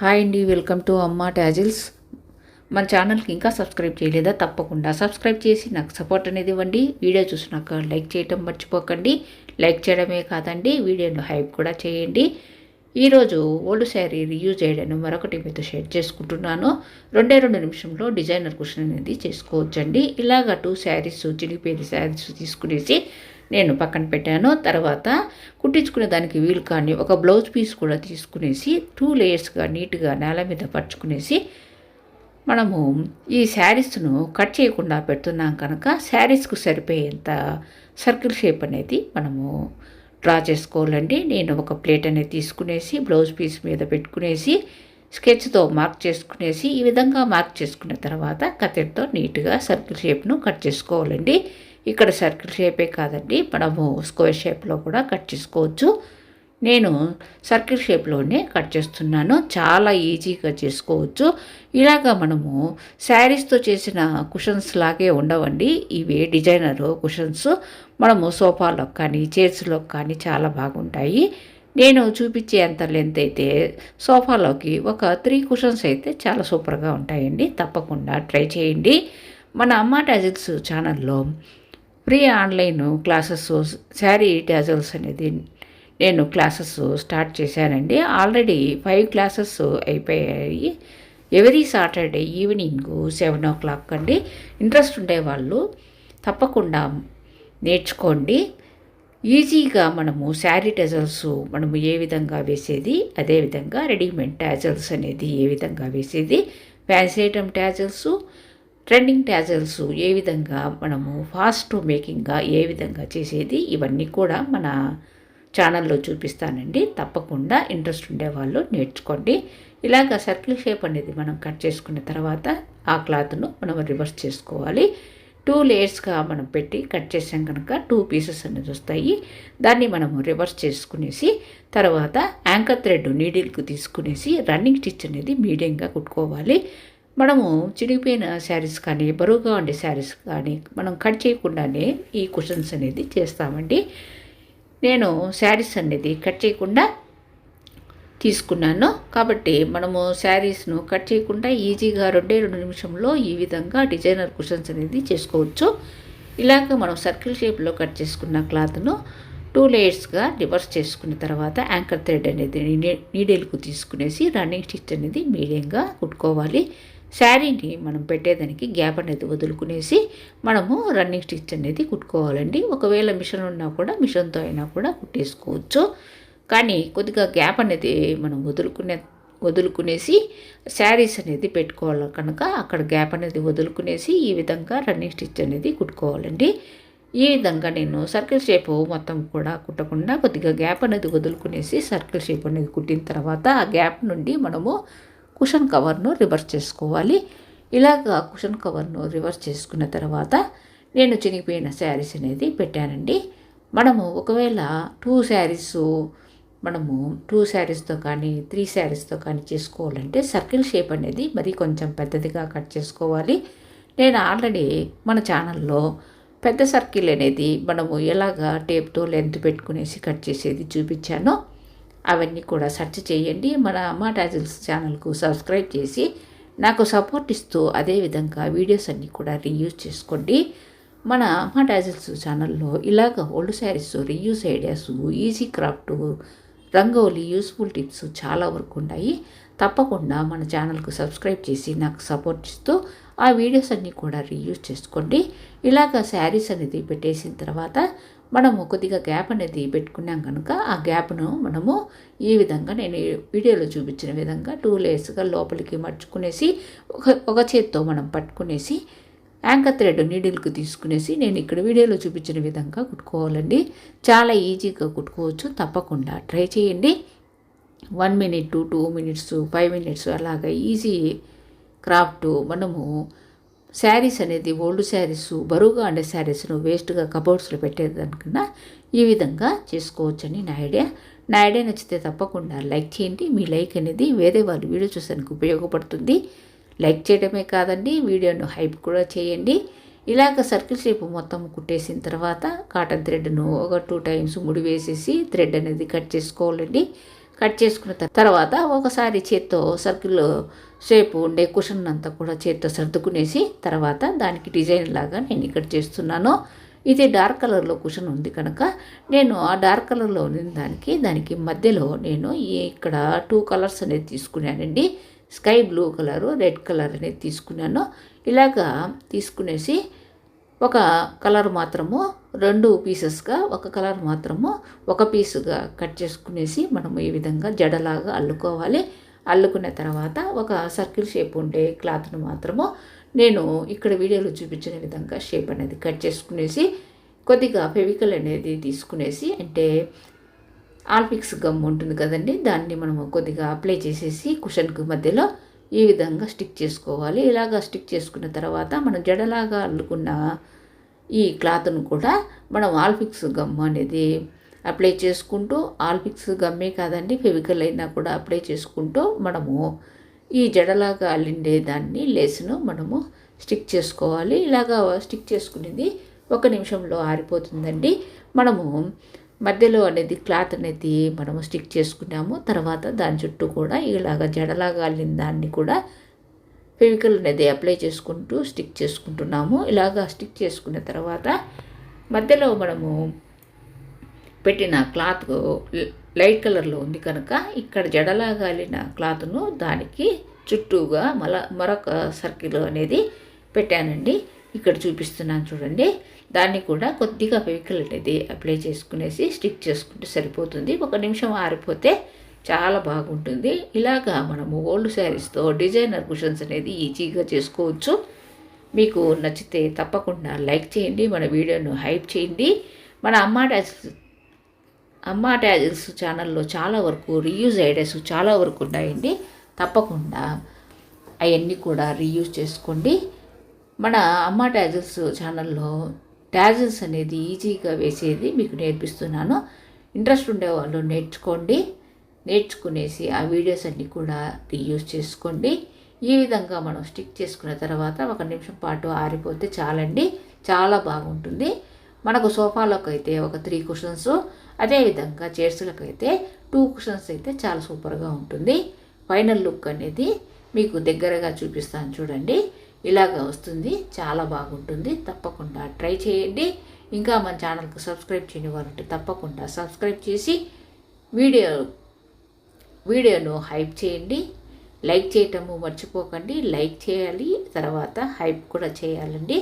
Hi అండి welcome to అమ్మ tassels మన ఛానల్కి ఇంకా సబ్స్క్రైబ్ చేయలేదా? తప్పకుండా సబ్స్క్రైబ్ చేసి నాకు సపోర్ట్ అనేది ఇవ్వండి. వీడియో చూసినాక లైక్ చేయటం మర్చిపోకండి. లైక్ చేయడమే కాదండి వీడియోను హైప్ కూడా చేయండి. ఈరోజు ఓల్డ్ శారీ రియూజ్ చేయడం మరొకటి మీతో షేర్ చేసుకుంటున్నాను. రెండే రెండు నిమిషంలో డిజైనర్ క్వశ్చన్ అనేది చేసుకోవచ్చండి. ఇలాగ టూ శారీస్ చినిగిపోయిన శారీస్ తీసుకునేసి నేను పక్కన పెట్టాను. తర్వాత కుట్టించుకునే దానికి వీలు కానీ ఒక బ్లౌజ్ పీస్ కూడా తీసుకునేసి టూ లేయర్స్గా నీట్గా నేల మీద పరుచుకునేసి మనము ఈ శారీస్ను కట్ చేయకుండా పెడుతున్నాం కనుక శారీస్కు సరిపోయేంత సర్కిల్ షేప్ అనేది మనము డ్రా చేసుకోవాలండి. నేను ఒక ప్లేట్ అనేది తీసుకునేసి బ్లౌజ్ పీస్ మీద పెట్టుకునేసి స్కెచ్తో మార్క్ చేసుకునేసి ఈ విధంగా మార్క్ చేసుకున్న తర్వాత కత్తెరతో నీట్గా సర్కిల్ షేప్ను కట్ చేసుకోవాలండి. ఇక్కడ సర్కిల్ షేపే కాదండి మనము స్క్వేర్ షేప్లో కూడా కట్ చేసుకోవచ్చు. నేను సర్కిల్ షేప్లోనే కట్ చేస్తున్నాను చాలా ఈజీగా చేసుకోవచ్చు. ఇలాగా మనము శారీస్తో చేసిన కుషన్స్ లాగే ఉండవండి ఇవి డిజైనర్ కుషన్స్. మనము సోఫాలో కానీ చైర్స్లో కానీ చాలా బాగుంటాయి. నేను చూపించే అంత లెంత్ అయితే సోఫాలోకి ఒక త్రీ కుషన్స్ అయితే చాలా సూపర్గా ఉంటాయండి తప్పకుండా ట్రై చేయండి. మన అమ్మ టాజిల్స్ ఛానల్లో free online classes sari tassels అనేది నేను క్లాసెస్ స్టార్ట్ చేశానండి. ఆల్రెడీ ఫైవ్ క్లాసెస్ అయిపోయాయి. Every Saturday evening seven o'clock అండి. ఇంట్రెస్ట్ ఉండే వాళ్ళు తప్పకుండా నేర్చుకోండి. ఈజీగా మనము శారీ టెజల్స్ మనము ఏ విధంగా వేసేది అదేవిధంగా రెడీమేడ్ ట్యాజల్స్ అనేది ఏ విధంగా వేసేది fancy item tassels trending tassels ఏ విధంగా మనము ఫాస్ట్ మేకింగ్గా ఏ విధంగా చేసేది ఇవన్నీ కూడా మన ఛానల్లో చూపిస్తానండి. తప్పకుండా ఇంట్రెస్ట్ ఉండేవాళ్ళు నేర్చుకోండి. ఇలాగ సర్కిల్ షేప్ అనేది మనం కట్ చేసుకున్న తర్వాత ఆ క్లాత్ను మనం రివర్స్ చేసుకోవాలి. టూ లేయర్స్గా మనం పెట్టి కట్ చేసాం కనుక టూ పీసెస్ అనేది వస్తాయి. దాన్ని మనము రివర్స్ చేసుకునేసి తర్వాత యాంకర్ థ్రెడ్ నీడిల్కి తీసుకునేసి రన్నింగ్ స్టిచ్ అనేది మీడియంగా కుట్టుకోవాలి. మనము చిరిగిపోయిన శారీస్ కానీ బరువుగా ఉండే శారీస్ కానీ మనం కట్ చేయకుండానే ఈ కుషన్స్ అనేది చేస్తామండి. నేను శారీస్ అనేది కట్ చేయకుండా తీసుకున్నాను. కాబట్టి మనము శారీస్ను కట్ చేయకుండా ఈజీగా రెండే రెండు నిమిషంలో ఈ విధంగా డిజైనర్ కుషన్స్ అనేది చేసుకోవచ్చు. ఇలాగ మనం సర్కిల్ షేప్లో కట్ చేసుకున్న క్లాత్ను టూ లేయర్స్గా రివర్స్ చేసుకున్న తర్వాత యాంకర్ థ్రెడ్ అనేది నీడెల్కు తీసుకునేసి రన్నింగ్ స్టిచ్ అనేది మీడియంగా కుట్టుకోవాలి. శారీని మనం పెట్టేదానికి గ్యాప్ అనేది వదులుకునేసి మనము రన్నింగ్ స్టిచ్ అనేది కుట్టుకోవాలండి. ఒకవేళ మిషన్ ఉన్నా కూడా మిషన్తో అయినా కూడా కుట్టేసుకోవచ్చు. కానీ కొద్దిగా గ్యాప్ అనేది మనం వదులుకునే వదులుకునేసి శారీస్ అనేది పెట్టుకోవాలి కనుక అక్కడ గ్యాప్ అనేది వదులుకునేసి ఈ విధంగా రన్నింగ్ స్టిచ్ అనేది కుట్టుకోవాలండి. ఈ విధంగా నేను సర్కిల్ షేప్ మొత్తం కూడా కుట్టకుండా కొద్దిగా గ్యాప్ అనేది వదులుకునేసి సర్కిల్ షేప్ అనేది కుట్టిన తర్వాత ఆ గ్యాప్ నుండి మనము కుషన్ కవర్ను రివర్స్ చేసుకోవాలి. ఇలాగ కుషన్ కవర్ను రివర్స్ చేసుకున్న తర్వాత నేను చినిగిపోయిన శారీస్ అనేది పెట్టానండి. మనము ఒకవేళ టూ శారీస్ మనము టూ శారీస్తో కానీ త్రీ శారీస్తో కానీ చేసుకోవాలంటే సర్కిల్ షేప్ అనేది మరి కొంచెం పెద్దదిగా కట్ చేసుకోవాలి. నేను ఆల్రెడీ మన ఛానల్లో పెద్ద సర్కిల్ అనేది మనము ఎలాగా టేప్తో లెంత్ పెట్టుకునేసి కట్ చేసేది చూపించానో. అవన్నీ కూడా సెర్చ్ చేయండి. మన అమ్మ టాజిల్స్ ఛానల్కు సబ్స్క్రైబ్ చేసి నాకు సపోర్ట్ ఇస్తూ అదేవిధంగా వీడియోస్ అన్నీ కూడా రీయూజ్ చేసుకోండి. మన అమ్మ టాజిల్స్ ఛానల్లో ఇలాగ old saris reuse ideas easy craft rangoli useful tips చాలా వరకు ఉన్నాయి. తప్పకుండా మన ఛానల్కు సబ్స్క్రైబ్ చేసి నాకు సపోర్ట్ ఇస్తూ ఆ వీడియోస్ అన్నీ కూడా రీయూజ్ చేసుకోండి. ఇలాగ శారీస్ అనేది పెట్టేసిన తర్వాత మనము కొద్దిగా గ్యాప్ అనేది పెట్టుకున్నాం కనుక ఆ గ్యాప్ను మనము ఈ విధంగా నేను వీడియోలో చూపించిన విధంగా టూ లేయర్స్గా లోపలికి మర్చుకునేసి ఒక ఒక చేత్తో మనం పట్టుకునేసి యాంకర్ థ్రెడ్ నీడిల్కి తీసుకునేసి నేను ఇక్కడ వీడియోలో చూపించిన విధంగా కుట్టుకోవాలండి. చాలా ఈజీగా కుట్టుకోవచ్చు. తప్పకుండా ట్రై చేయండి. One minute two minutes five minutes అలాగా ఈజీ క్రాఫ్ట్ మనము శారీస్ అనేది ఓల్డ్ శారీస్ బరువుగా ఉండే శారీస్ను వేస్ట్గా కబోర్డ్స్లో పెట్టేదానికన్నా ఈ విధంగా చేసుకోవచ్చని నా ఐడియా నా ఐడియా నచ్చితే తప్పకుండా లైక్ చేయండి. మీ లైక్ అనేది వేరే వాళ్ళు వీడియో చూసానికి ఉపయోగపడుతుంది. లైక్ చేయడమే కాదండి వీడియోను హైప్ కూడా చేయండి. ఇలాగ సర్కిల్ షేప్ మొత్తం కుట్టేసిన తర్వాత కాటన్ థ్రెడ్ను ఒక టూ టైమ్స్ ముడి వేసేసి థ్రెడ్ అనేది కట్ చేసుకోవాలండి. కట్ చేసుకున్న తర్వాత ఒకసారి చేత్తో సర్కిల్ షేప్ ఉండే కుషన్ అంతా కూడా చేత్తో సర్దుకునేసి తర్వాత దానికి డిజైన్ లాగా నేను ఇక్కడ చేస్తున్నాను. ఇది డార్క్ కలర్లో కుషన్ ఉంది కనుక నేను ఆ డార్క్ కలర్లో ఉన్న దానికి దానికి మధ్యలో నేను ఇక్కడ టూ కలర్స్ అనేది తీసుకున్నానండి. Sky blue colour red colour అనేది తీసుకున్నాను. ఇలాగా తీసుకునేసి ఒక కలర్ మాత్రము రెండు పీసెస్గా ఒక కలర్ మాత్రము ఒక పీసుగా కట్ చేసుకునేసి మనము ఈ విధంగా జడలాగా అల్లుకోవాలి. అల్లుకున్న తర్వాత ఒక సర్కిల్ షేప్ ఉండే క్లాత్ను మాత్రము నేను ఇక్కడ వీడియోలో చూపించిన విధంగా షేప్ అనేది కట్ చేసుకునేసి కొద్దిగా ఫెవికల్ అనేది తీసుకునేసి అంటే ఆల్పిక్స్ గమ్ ఉంటుంది కదండి దాన్ని మనము కొద్దిగా అప్లై చేసేసి కుషన్కి మధ్యలో ఈ విధంగా స్టిక్ చేసుకోవాలి. ఇలాగా స్టిక్ చేసుకున్న తర్వాత మనం జడలాగా అల్లుకున్న ఈ క్లాత్ను కూడా మనం ఆల్పిక్స్ గమ్ అనేది అప్లై చేసుకుంటూ ఆల్పిక్స్ గమ్మే కాదండి ఫెవికల్ అయినా కూడా అప్లై చేసుకుంటూ మనము ఈ జడలాగా అల్లిండే దాన్ని లేసును మనము స్టిక్ చేసుకోవాలి. ఇలాగా స్టిక్ చేసుకునేది ఒక నిమిషంలో ఆరిపోతుందండి. మనము మధ్యలో అనేది క్లాత్ అనేది మనము స్టిక్ చేసుకున్నాము. తర్వాత దాని చుట్టూ కూడా ఇలాగ జడలాగా అల్లిన దాన్ని కూడా ఫెవికల్ అనేది అప్లై చేసుకుంటూ స్టిక్ చేసుకుంటున్నాము. ఇలాగా స్టిక్ చేసుకున్న తర్వాత మధ్యలో మనము పెట్టిన క్లాత్ లైట్ కలర్లో ఉంది కనుక ఇక్కడ జడలాగా అల్లిన క్లాత్ను దానికి చుట్టూగా మల మరొక సర్కిల్ అనేది పెట్టానండి. ఇక్కడ చూపిస్తున్నాను చూడండి. దాన్ని కూడా కొద్దిగా ఫెవికల్ అనేది అప్లై చేసుకునేసి స్టిక్ చేసుకుంటే సరిపోతుంది. ఒక నిమిషం ఆరిపోతే చాలా బాగుంటుంది. ఇలాగా మనము ఓల్డ్ శారీస్తో డిజైనర్ కుషన్స్ అనేది ఈజీగా చేసుకోవచ్చు. మీకు నచ్చితే తప్పకుండా లైక్ చేయండి మన వీడియోను హైప్ చేయండి. మన అమ్మా డాన్స్ అమ్మా ట్యాజిల్స్ ఛానల్లో చాలా వరకు రీయూజ్ ఐడియాస్ చాలా వరకు ఉన్నాయండి. తప్పకుండా అవన్నీ కూడా రీయూజ్ చేసుకోండి. మన అమ్మా ట్యాజిల్స్ ఛానల్లో ట్యాజిల్స్ అనేది ఈజీగా వేసేది మీకు నేర్పిస్తున్నాను. ఇంట్రెస్ట్ ఉండేవాళ్ళు నేర్చుకోండి. నేర్చుకునేసి ఆ వీడియోస్ అన్నీ కూడా రీయూజ్ చేసుకోండి. ఈ విధంగా మనం స్టిక్ చేసుకున్న తర్వాత ఒక నిమిషం పాటు ఆరిపోతే చాలండి. చాలా బాగుంటుంది. మనకు సోఫాలోకి అయితే ఒక త్రీ కుషన్స్ అదేవిధంగా చైర్స్లకు అయితే టూ కుషన్స్ అయితే చాలా సూపర్గా ఉంటుంది. ఫైనల్ లుక్ అనేది మీకు దగ్గరగా చూపిస్తాను చూడండి. ఇలాగా వస్తుంది. చాలా బాగుంటుంది. తప్పకుండా ట్రై చేయండి. ఇంకా మన ఛానల్కి సబ్స్క్రైబ్ చేయని వారంటే తప్పకుండా సబ్స్క్రైబ్ చేసి వీడియో వీడియోను హైప్ చేయండి లైక్ చేయటము మర్చిపోకండి లైక్ చేయాలి తర్వాత హైప్ కూడా చేయాలండి.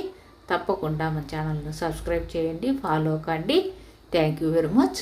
తప్పకుండా మన ఛానల్ను సబ్స్క్రైబ్ చేయండి ఫాలో కండి థ్యాంక్ యూ వెరీ మచ్.